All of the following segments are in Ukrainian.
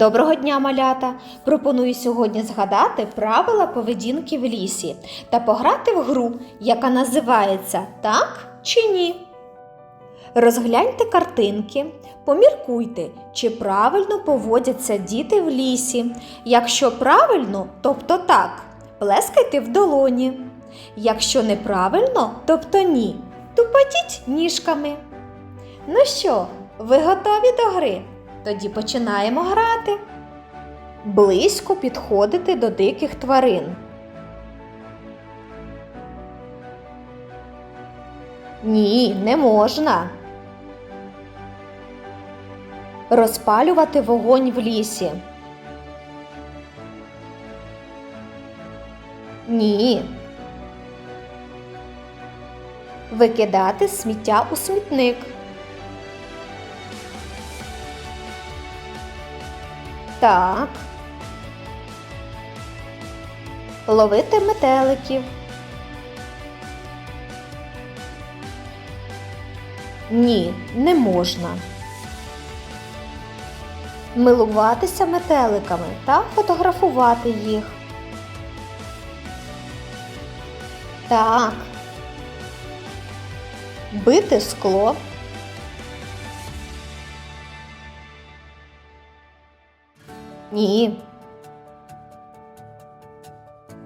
Доброго дня, малята! Пропоную сьогодні згадати правила поведінки в лісі та пограти в гру, яка називається Так чи ні. Розгляньте картинки, поміркуйте, чи правильно поводяться діти в лісі. Якщо правильно, тобто так, плескайте в долоні. Якщо неправильно, тобто ні, тупотіть ніжками. Ну що, ви готові до гри? Тоді починаємо грати. Близько підходити до диких тварин. Ні, не можна. Розпалювати вогонь в лісі. Ні. Викидати сміття у смітник. Так. Ловити метеликів. Ні, не можна. Милуватися метеликами та фотографувати їх. Так. Бити скло. Ні.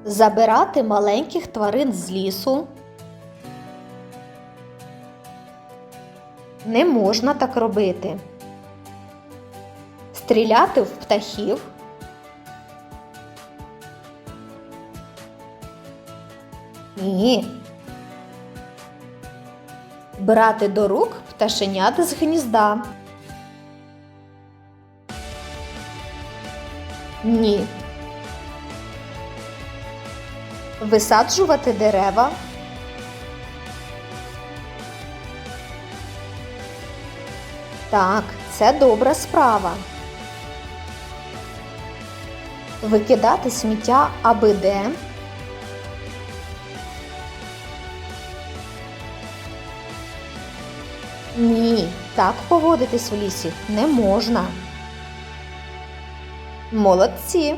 Забирати маленьких тварин з лісу. Не можна так робити. Стріляти в птахів. Ні. Брати до рук пташенят з гнізда. Ні. Висаджувати дерева. Так, це добра справа. Викидати сміття аби де. Ні, так поводитись в лісі не можна. Молодці!